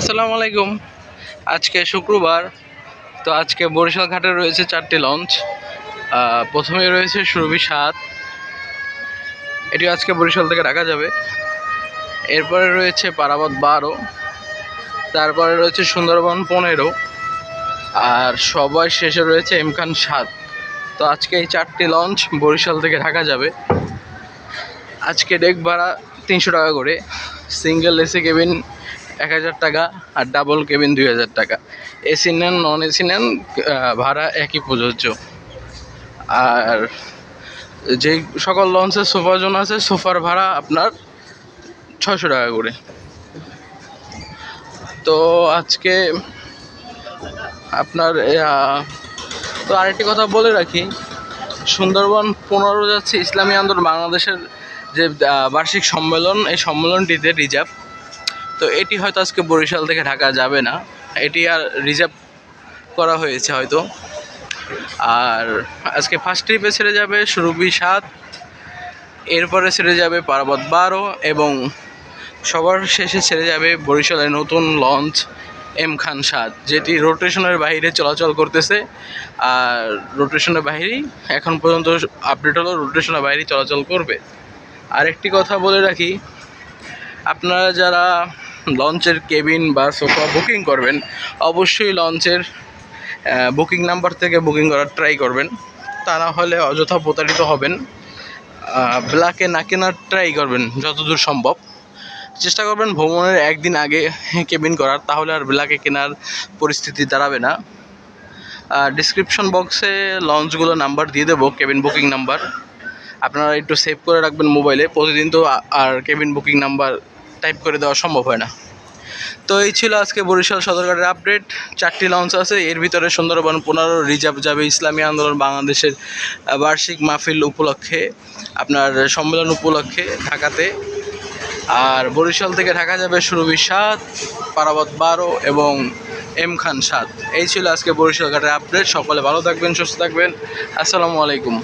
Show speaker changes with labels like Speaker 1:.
Speaker 1: আসসালামু আলাইকুম। আজকে শুক্রবার, তো আজকে বরিশাল ঘাটে রয়েছে চারটি লঞ্চ। প্রথমে রয়েছে সুরভি সাত। এটি আজকে বরিশাল থেকে রাখা যাবে। এরপরে রয়েছে পারাবত বারো। তারপরে রয়েছে সুন্দরবন পনেরো। আর সবার শেষে রয়েছে এমখান সাত। তো আজকে এই চারটি লঞ্চ বরিশাল থেকে ঢাকা যাবে। আজকে ডেক ভাড়া তিনশো টাকা করে। সিঙ্গেল এসি কেবিন এক হাজার টাকা আর ডাবল কেবিন দুই হাজার টাকা। এসি নেন নন এসি নেন ভাড়া একই প্রযোজ্য। আর যে সকল লঞ্চের সোফা জোন আছে, সোফার ভাড়া আপনার ছশো টাকা করে। তো আজকে আপনার তো আরেকটি কথা বলে রাখি। সুন্দরবন পনেরো যাচ্ছে ইসলামী আন্দোলন, বাংলাদেশের যে বার্ষিক সম্মেলন, এই সম্মেলনটিতে রিজার্ভ। তো এটি হয়তো আজকে বরিশাল থেকে ঢাকা যাবে না। এটি আর রিজার্ভ করা হয়েছে হয়তো। আর আজকে ফার্স্ট ট্রিপে ছেড়ে যাবে সুরভি সাত, এরপরে ছেড়ে যাবে পার্বত বারো এবং সবার শেষে ছেড়ে যাবে বরিশালের নতুন লঞ্চ এম খান সাত, যেটি রোটেশনের বাইরে চলাচল করতেছে। আর রোটেশনের বাইরেই এখন পর্যন্ত আপডেট হলো রোটেশনের বাইরে চলাচল করবে। আরেকটি কথা বলে রাখি, আপনারা যারা লঞ্চের কেবিন বা সোফা বুকিং করবেন, অবশ্যই লঞ্চের বুকিং নাম্বার থেকে বুকিং করার ট্রাই করবেন। তা না হলে অযথা প্রতারিত হবেন। ব্ল্যাকে না কেনার ট্রাই করবেন যতদূর সম্ভব। চেষ্টা করবেন ভ্রমণের একদিন আগে কেবিন করার, তাহলে আর ব্ল্যাকে কেনার পরিস্থিতি দাঁড়াবে না। ডিসক্রিপশন বক্সে লঞ্চগুলো নাম্বার দিয়ে দেবো, কেবিন বুকিং নাম্বার। আপনারা একটু সেভ করে রাখবেন মোবাইলে। প্রতিদিন তো আর কেবিন বুকিং নাম্বার টাইপ করে দেওয়া সম্ভব হয় না। তো এই ছিল আজকে বরিশাল সদরঘাটের আপডেট চারটি লঞ্চ আছে, এর ভিতরে সুন্দরবন পনেরো, রিজার্ভ যাবে ইসলামী আন্দোলন বাংলাদেশের বার্ষিক মাহফিল উপলক্ষে, আপনার সম্মেলন উপলক্ষে ঢাকাতে। আর বরিশাল থেকে ঢাকা যাবে সুরভি সাত, পারাবত বারো এবং এম খান সাত। এই ছিল আজকে বরিশাল ঘাটের আপডেট সকলে ভালো থাকবেন, সুস্থ থাকবেন। আসসালামু আলাইকুম।